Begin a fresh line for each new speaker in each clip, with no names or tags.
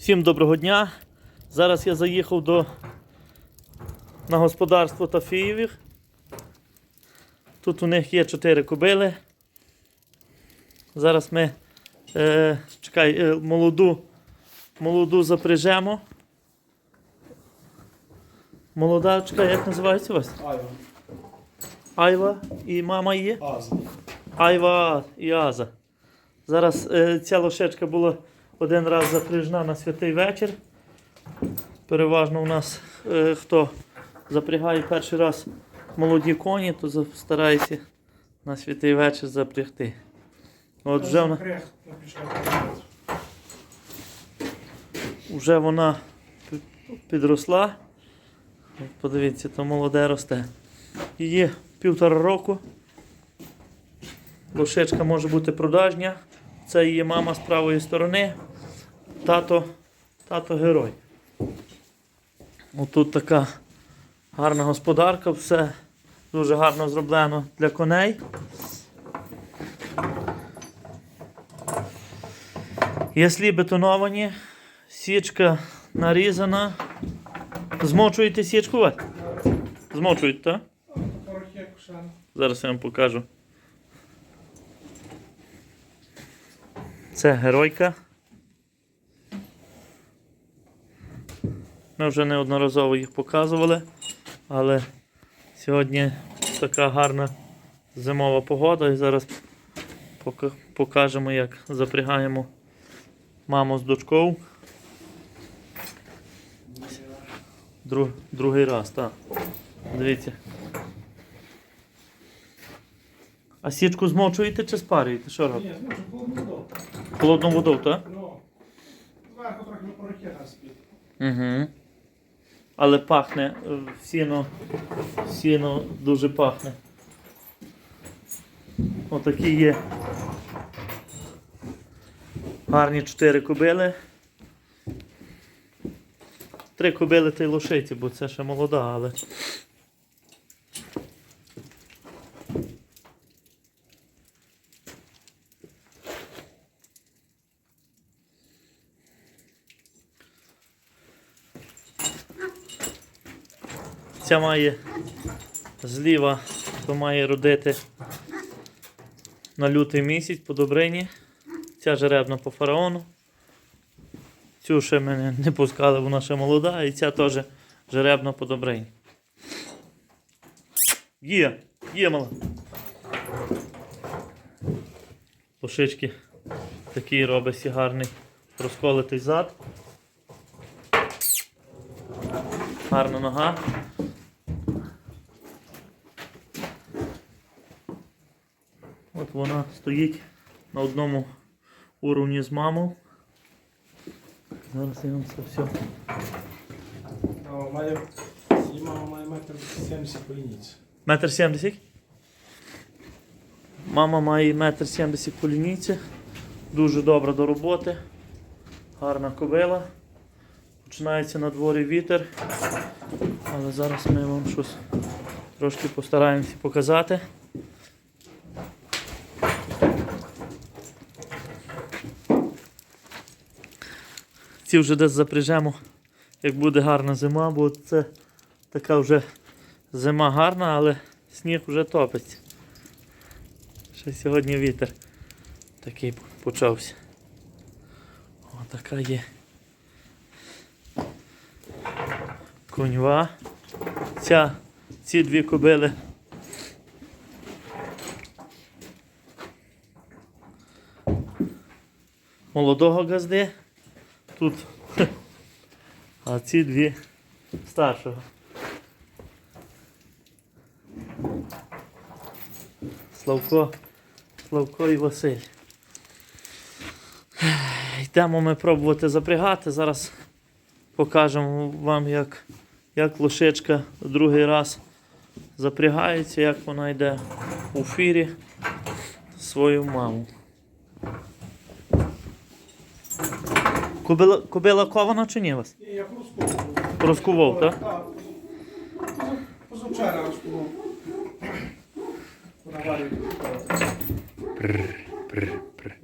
Всім доброго дня. Зараз я заїхав до на господарство Тафієвих. Тут у них є 4 кобили. Зараз ми е, чекай, е, молоду, молоду запряжемо. Молода, чекай, як називається у вас?
Айва.
Айва і мама є?
Аз.
Айва і Аза. Зараз е, ця лошечка була один раз запряжна на святий вечір. Переважно у нас е, хто запрягає перший раз молоді коні, то старається на святий вечір запрягти. От вже вона, вже вона підросла. Подивіться, то молоде росте. Її півтора року. Лошечка може бути продажня. Це її мама з правої сторони. Тато, тато герой. Отут така гарна господарка, все дуже гарно зроблено для коней. Яслі бетоновані, січка нарізана. Змочуєте січку? Вась? Змочуєте, так? Зараз я вам покажу. Це геройка. Ми вже неодноразово їх показували, але сьогодні така гарна зимова погода і зараз покажемо, як запрягаємо маму з дочкою. Друг, другий раз, так. Дивіться. А січку змочуєте чи спарюєте? Що робите?
Ні, зможу холодну воду.
Холодну воду, так?
Ну, зверху трохи на порохи.
Угу. Але пахне е, сіно, сіно дуже пахне. Отакі є гарні чотири кобили. Три кобили та й лошиці, бо це ще молода, але. Ця має зліва, то має родити на лютий місяць по добрині. Ця жеребна по фараону. Цю ще мене не пускали, вона ще молода, і ця теж жеребна по добрині. Є, є мала. Лошички такий робить гарний розколитий зад. Гарна нога. Вона стоїть на одному уровні з мамою. Зараз я вам це все.
Мама має, метр 70 по лінійці.
Метр сімдесят. Мама має метр сімдесят по лінійці. Дуже добра до роботи. Гарна кобила. Починається на дворі вітер. Але зараз ми вам щось трошки постараємося показати. Ці вже десь запряжемо, як буде гарна зима, бо це така вже зима гарна, але сніг вже топиться. Ще сьогодні вітер такий почався. О, така є. Коньва. Ця, ці дві кобили. Молодого газди. Тут. А ці дві старшого. Славко, Славко і Василь. Йдемо ми пробувати запрягати. Зараз покажемо вам, як, як лошичка другий раз запрягається, як вона йде у фірі свою маму. Кобила, кобила кована чи ні у вас?
Ні, я розкував.
Розкував, так?
Так. Позавчора розкував. Наварюю.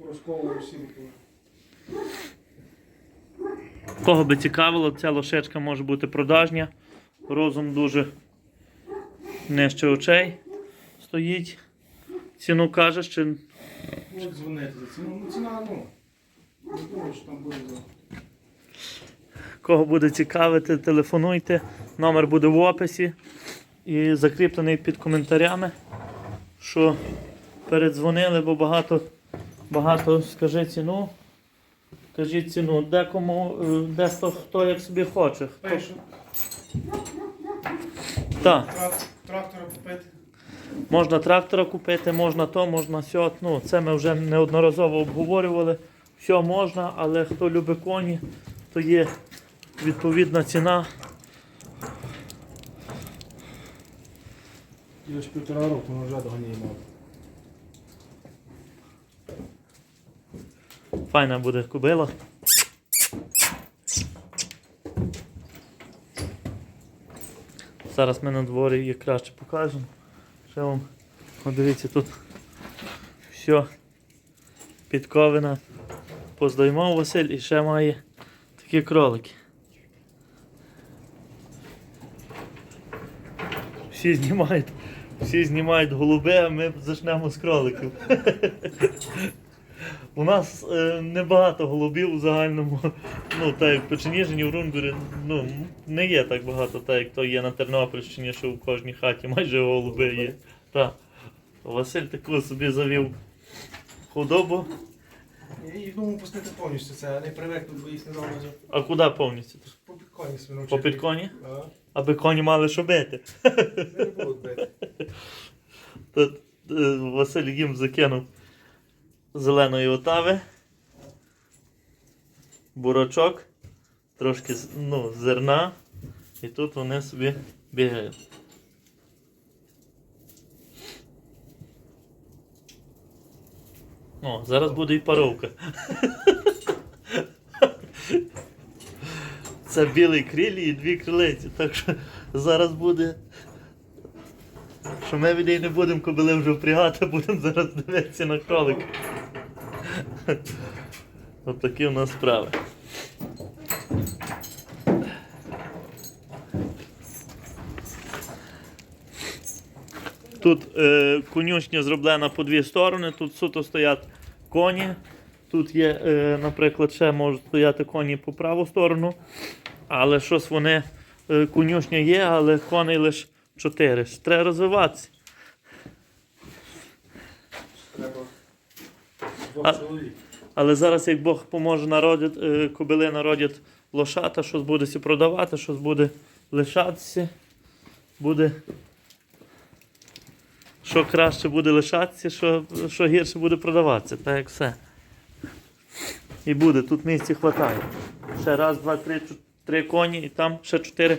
Розковував сімку.
Кого би цікавило, ця лошечка може бути продажня. Розум дуже нижче очей стоїть. Ціну каже, що
От дзвонити за ціну. Ну ціна, ну. Не думаю, що там буде.
Кого буде цікавити, телефонуйте. Номер буде в описі і закріплений під коментарями, що передзвонили, бо багато, багато скажи ціну. Кажіть ціну, декому, е, дехто хто як собі хоче. Хто... Так.
Трактора купити.
Можна трактора купити, можна то, можна сьо. Ну, це ми вже неодноразово обговорювали. Все можна, але хто любить коні, то є відповідна ціна.
Я ж півтора року, вже доганяємо.
Файна буде кобила. Зараз ми на дворі її краще покажемо. Ще вам, от дивіться, тут все підковина. Поздоймав Василь і ще має такі кролики. Всі знімають, всі знімають голуби, а ми зачнемо з кроликів. У нас е, небагато голубів у загальному. Ну, так як в Печеніжині, в Рунгурі, ну, не є так багато, так як то є на Тернопільщині, що в кожній хаті майже голуби є. Так. Василь таку собі завів худобу.
Я їх думав пустити повністю це, а не привикнуть, бо їх не знав.
А куди повністю?
По підконі свину
По підконі?
А,
Аби коні мали що бити.
це не будуть бити.
То, е, Василь їм закинув зеленої отави, бурачок, трошки ну, зерна, і тут вони собі бігають. О, зараз буде і паровка. Це білий крилі і дві крилиці, так що зараз буде що ми від неї не будемо кобили вже впрягати, будемо зараз дивитися на кролик. От такі у нас справи. Тут е, конюшня зроблена по дві сторони, тут суто стоять коні. Тут є, е, наприклад, ще можуть стояти коні по праву сторону. Але щось вони, е, конюшня є, але коней лише чотири. Треба розвиватися.
Треба
А- Але зараз, як Бог поможе, народять, е, кобили народять лошата, щось буде сі продавати, щось буде лишатися. Буде. Що краще буде лишатися, що, що гірше буде продаватися, так як все. І буде, тут місця вистачає. Ще раз, два, три, чу- три коні і там ще чотири,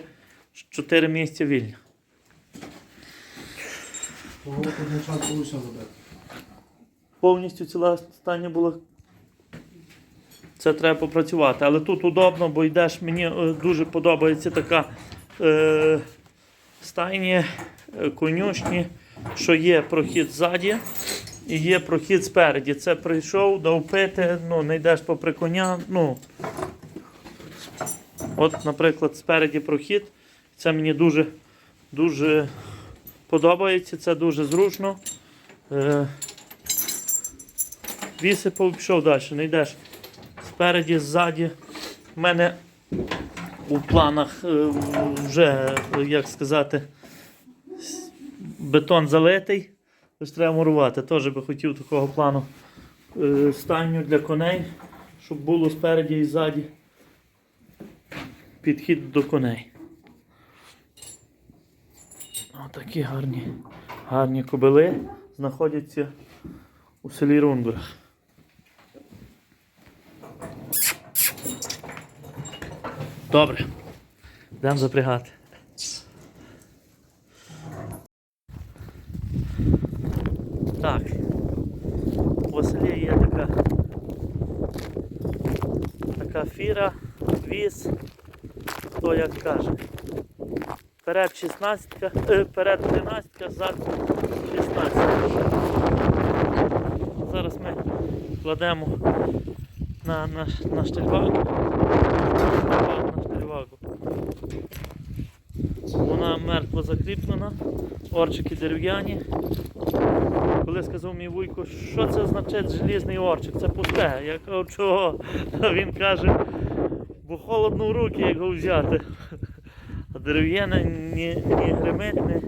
чотири місця вільні. Повністю ціла стання була. Це треба попрацювати. Але тут удобно, бо йдеш, мені е, дуже подобається така е, стайні, е, конюшні, що є прохід ззаді і є прохід спереді. Це прийшов, дав пити, ну, не йдеш попри коня. Ну, от, наприклад, спереді прохід. Це мені дуже, дуже подобається, це дуже зручно. Е, Вісипав, пішов далі, не йдеш. Спереді, ззаді. У мене у планах е, вже, як сказати, бетон залитий. Тож треба мурувати. Теж би хотів такого плану е, стайню для коней, щоб було спереді і ззаді підхід до коней. Отакі гарні, гарні кобили знаходяться у селі Рунгурах. Добре. Йдемо запрягати. Так. У селі є така така фіра, віз, хто як каже. Перед 16, е, перед 11, зад 16. Зараз ми кладемо на, на, на штельбак. вагу. Вона мертво закріплена, орчики дерев'яні. Коли сказав мій вуйко, що це означає желізний орчик, це пусте. Я кажу, чого? Він каже, холодно в руки, як його взяти. А дерев'яне ні, ні гримить, ні,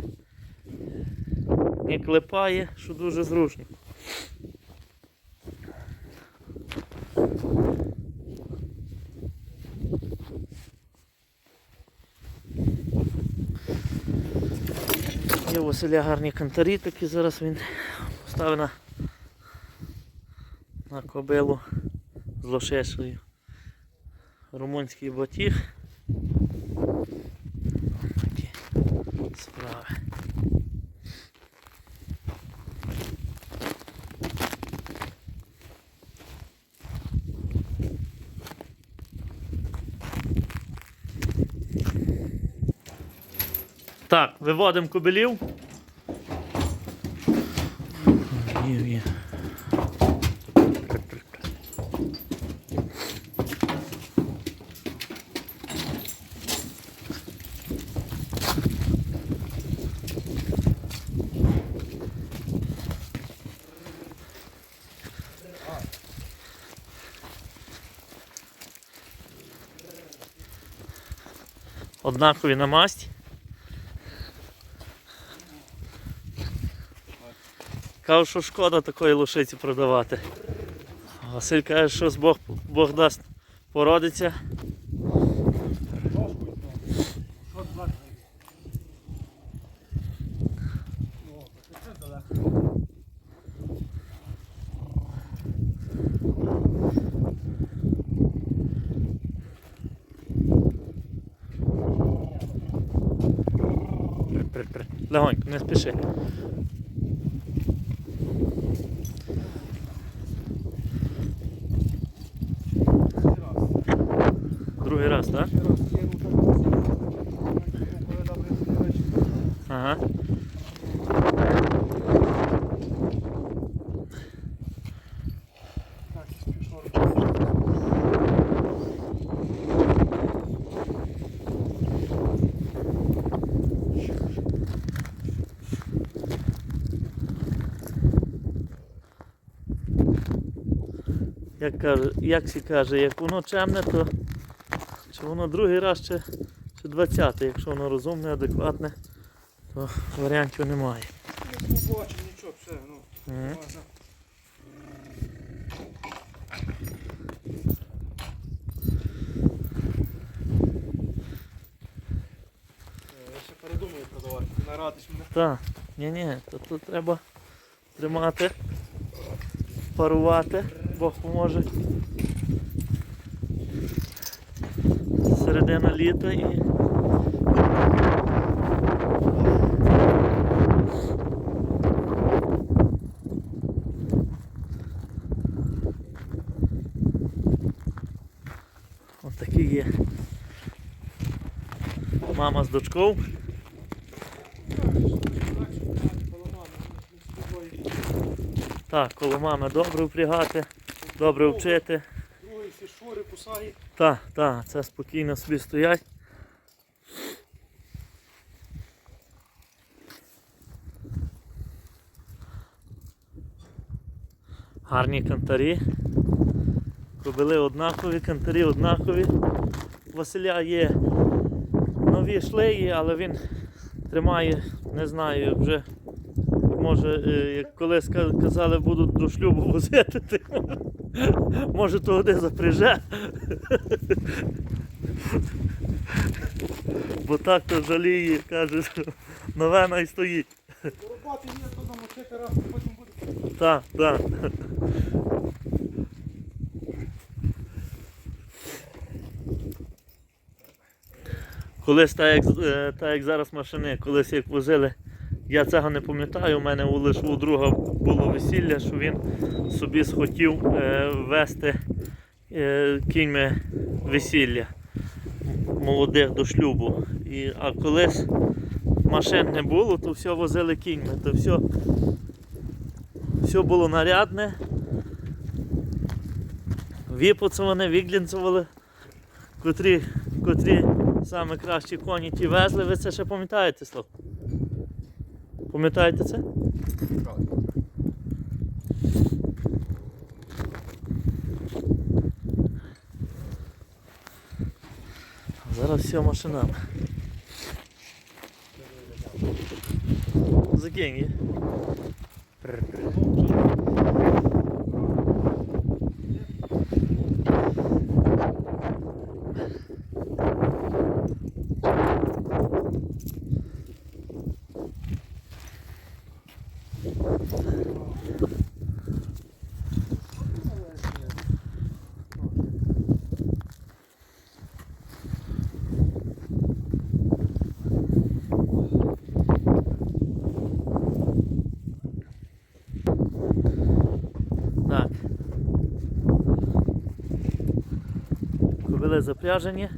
ні клепає, що дуже зручно. Є у Василя гарні кантарі такі, зараз він поставив на, на кобилу з лошешею. Румунський батіг. Такі справи. Так, виводимо кобилів. Є, є. Однакові на масть. Кажу, що шкода такої лошиці продавати. Василь каже, що Бог, Бог дасть породиться.
Що два? О, це далеко.
Пр-пр-пр. Легонько, не спіши. Другий раз, так? Ага.
Так, пішло.
Як каже, як сі каже, як воно чемне, то чи воно другий раз, чи, чи двадцятий, якщо воно розумне, адекватне, то варіантів немає.
Ну, побачимо, нічого, все, ну. Е, Я ще передумаю продавати, ти нарадиш мене.
Так, ні-ні, то тут треба тримати, парувати, Бог поможе. Середина літа і. Ось є. Мама з дочкою. Так, коло мами добре впрягати, добре вчити.
Другий всі шури, кусає.
Так, так, це спокійно собі стоять. Гарні кантарі. Кобили однакові, кантарі однакові. Василя є нові шлеї, але він тримає, не знаю, вже може, е, як колись казали, будуть до шлюбу возити, може того де запряже. Бо так то жаліє, каже, новена і стоїть.
Роботи є, то замочити раз, потім буде.
Так, так. Колись так як, е, так як зараз машини, колись як возили, я цього не пам'ятаю, у мене у- лише у друга було весілля, що він собі схотів е, вести е, кіньми весілля молодих до шлюбу. І, а колись машин не було, то все возили кіньми, то все все було нарядне. Віпуцуване, віглінцували, котрі, котрі Саме кращі коні ті везли, ви це ще пам'ятаєте, Слав? Пам'ятаєте це? Зараз все машинами. Закинь її. Так. Запряжені.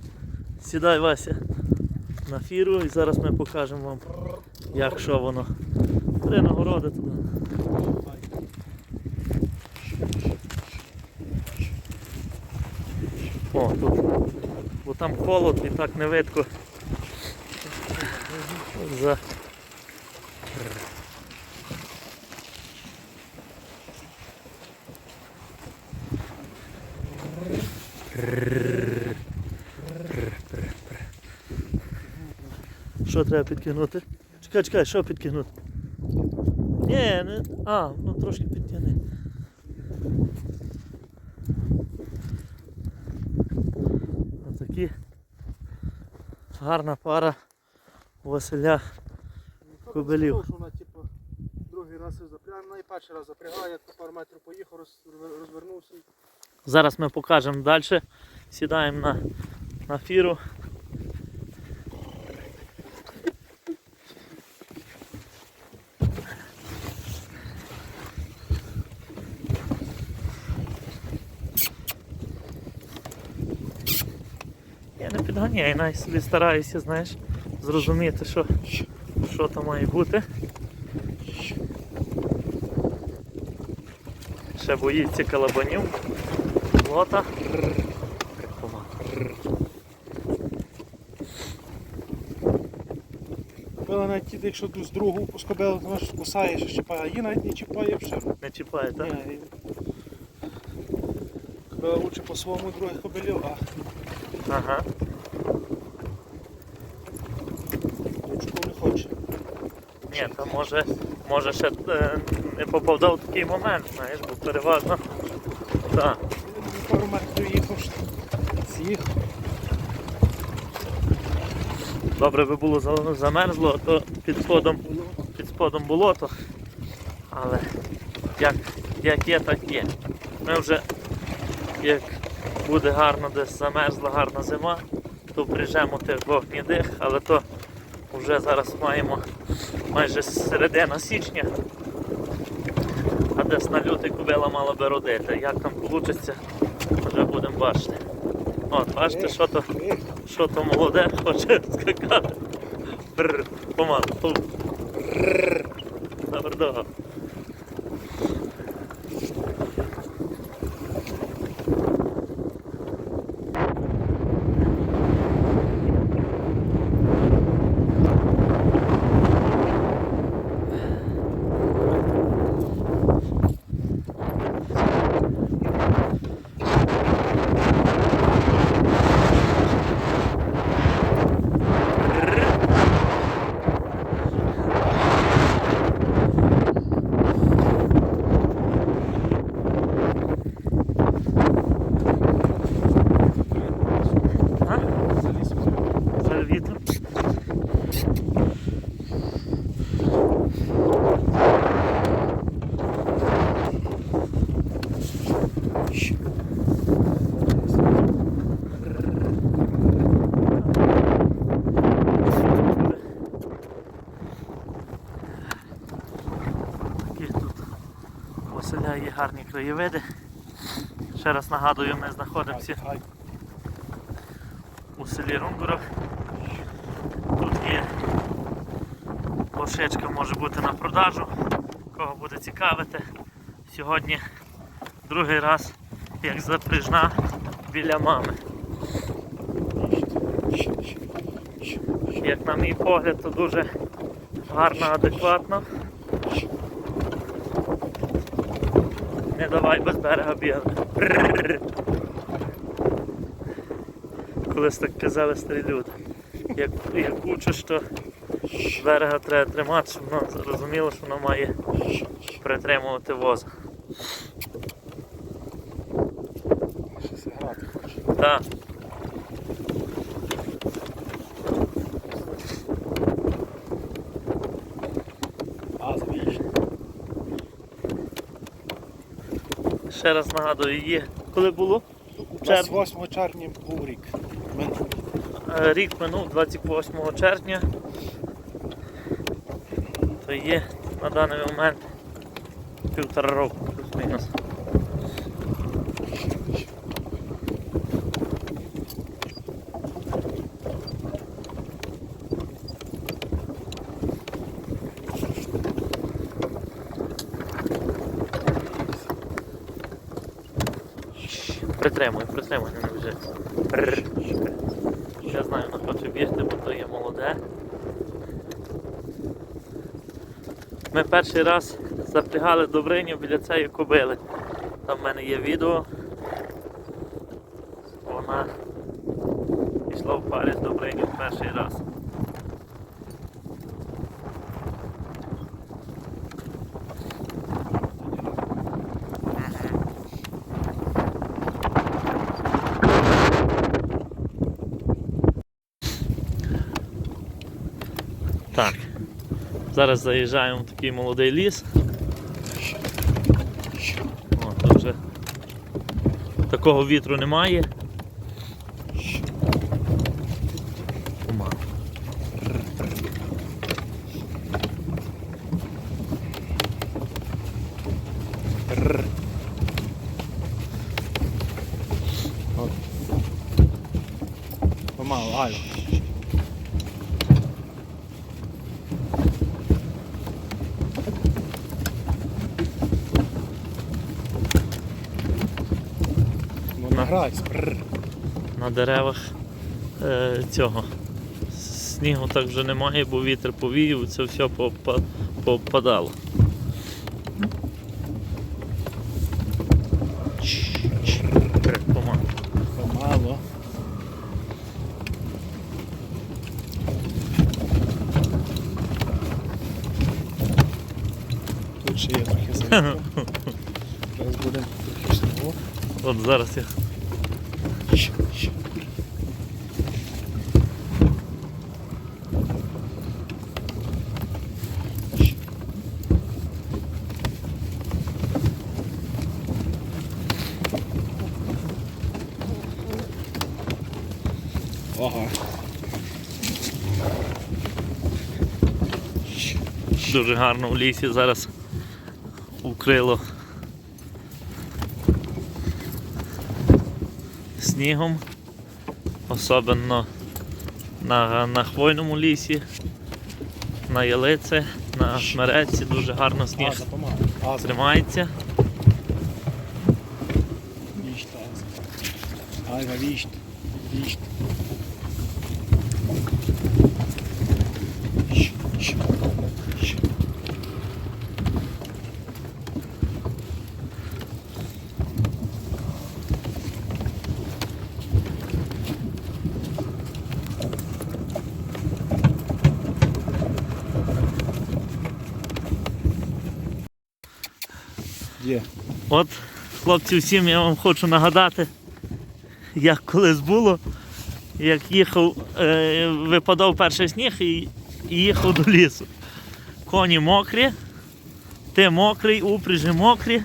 Сідай Вася на фіру і зараз ми покажемо вам, як що воно. Три нагороди туди. О, тут. Бо там холод і так не видко. За... Що треба підкинути? Чекай, чекай, що підкинути? Ні, не. А, ну трошки підтягни. Отакі. Гарна пара Василя. Кобилів.
Що вона, типу, другий раз запрягає, і перший раз запрягає, пару метрів поїхав, роз- розвернувся.
Зараз ми покажемо далі. Сідаємо на, на фіру. Я не підганяю, навіть собі стараюся, знаєш, зрозуміти, що, що там має бути. Ще боїться калабанів. Лота.
Кобила навіть ті, якщо з другу скобила, то вона ж кусає, що чіпає, а її навіть не чіпає взагалі.
Не чіпає, так?
Ні, Кобила лучше по своєму других кобилів, а
Ага.
ручку не хоче.
Ні, то може, може ще е, не попадав в такий момент, знаєш, бо переважно. Так. Добре би було замерзло, а то під сподом, під сподом болото. Але як, як є, так є. Ми вже, як буде гарно десь замерзла гарна зима, то прижемо тих двох гнідих, але то вже зараз маємо майже середина січня. А десь на лютий кубила мала би родити. Як там вийде, вже будемо бачити. От, бачите, що то що то молоде хоче скакати. Помалу. Добре, Доброго. А?
заліз у землю.
За вітром. Такі тут у Василя є гарні краєвиди. Ще раз нагадую, ми знаходимося у селі Рунгуров. Тут є лошечка може бути на продажу, кого буде цікавити. Сьогодні другий раз як запряжна біля мами.
ай.
на мій погляд, то дуже гарно, адекватно. Не давай без берега бігати. Колись так казали старі люди. Як, як учиш, то берега треба тримати, щоб воно зрозуміло, що воно має притримувати воза. Так.
А, звісно.
Ще раз нагадую, є. Коли було? Чер...
28 червня був рік.
Е, Рік минув 28 червня. То є на даний момент півтора року Притримуй, притримуй, не вже. Я знаю, не хочу бігти, бо то є молоде. Ми перший раз запрягали Добриню біля цієї кобили. Там в мене є відео. Вона йшла в парі з Добриню перший раз. Так. Зараз заїжджаємо в такий молодий ліс. О, тут вже такого вітру немає. Туман.
помалу, Галю.
На.
Вона грається. Бррр.
На деревах е, цього. Снігу так вже немає, бо вітер повіяв, це все попа- попадало. Помалу.
Помалу. Тут ще є трохи. Зараз будемо трохи.
От зараз я
Ага.
Дуже гарно в лісі зараз укрило снігом, особливо на, на хвойному лісі, на ялиці, на смереці дуже гарно сніг тримається.
Айва, віщт. Віщт. Щ, щ, щ. Є.
От, хлопці, всім я вам хочу нагадати, як колись було, як їхав, е, випадав перший сніг і, і їхав до лісу. Коні мокрі, ти мокрий, упряжі мокрі.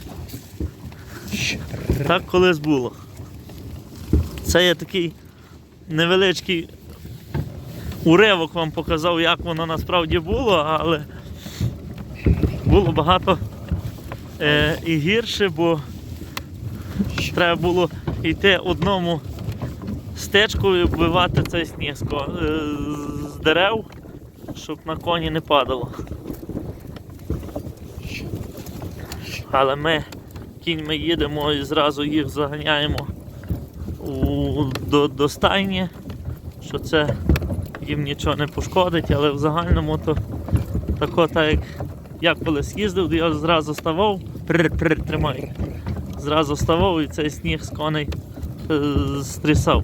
Так колись було. Це я такий невеличкий уривок вам показав, як воно насправді було, але було багато е, і гірше, бо треба було йти одному стежкою і вбивати цей сніг з, е, з дерев, щоб на коні не падало. Але ми кіньми їдемо і зразу їх заганяємо у, до, до стайні, що це їм нічого не пошкодить, але в загальному то тако, так як я колись їздив, я зразу ставав, тримай. Зразу ставав і цей сніг з коней е, стрісав.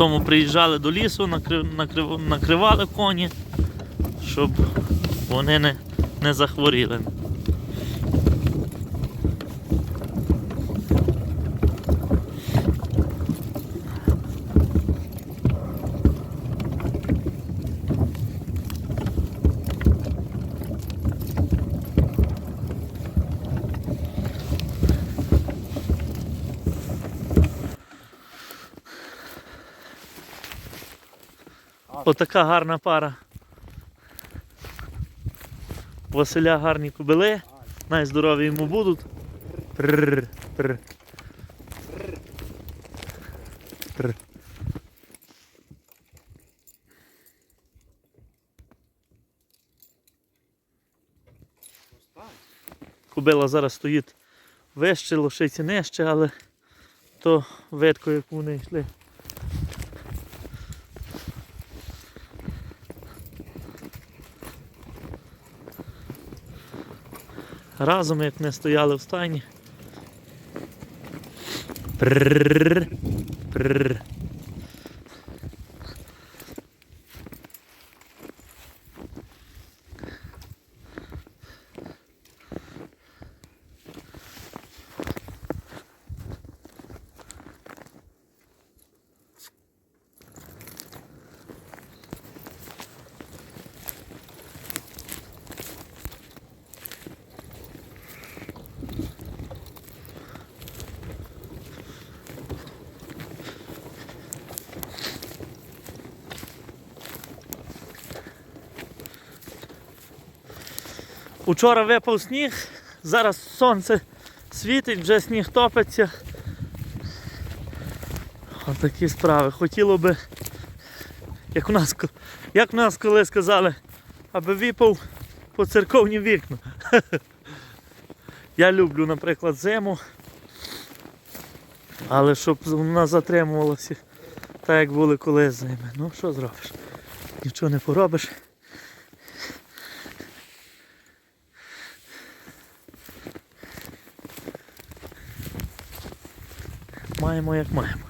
Потім приїжджали до лісу, накрив, накрив, накривали коні, щоб вони не, не захворіли. Отака гарна пара. Василя гарні кобили. Найздорові йому будуть. Прррр. Кобила зараз стоїть вище, лошиці нижче, але то видко, як вони йшли. Разом, як ми стояли в стайні. Пррррр, прррр. Учора випав сніг, зараз сонце світить, вже сніг топиться. Отакі справи. Хотіло би, як у нас, як у нас коли сказали, аби випав по церковні вікна. Я люблю, наприклад, зиму. Але щоб вона затримувалася так, як були колись зими. Ну що зробиш? Нічого не поробиш. Маємо як маємо.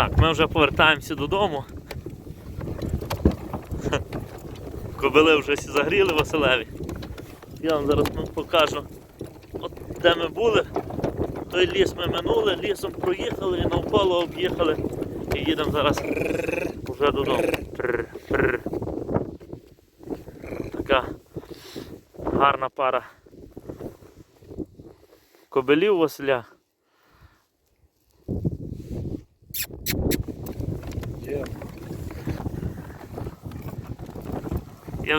Так, ми вже повертаємося додому. Кобили вже всі загріли Василеві. Я вам зараз ну, покажу, от де ми були. Той ліс ми минули, лісом проїхали і навколо об'їхали. І їдемо зараз вже додому. Така гарна пара кобилів Василя.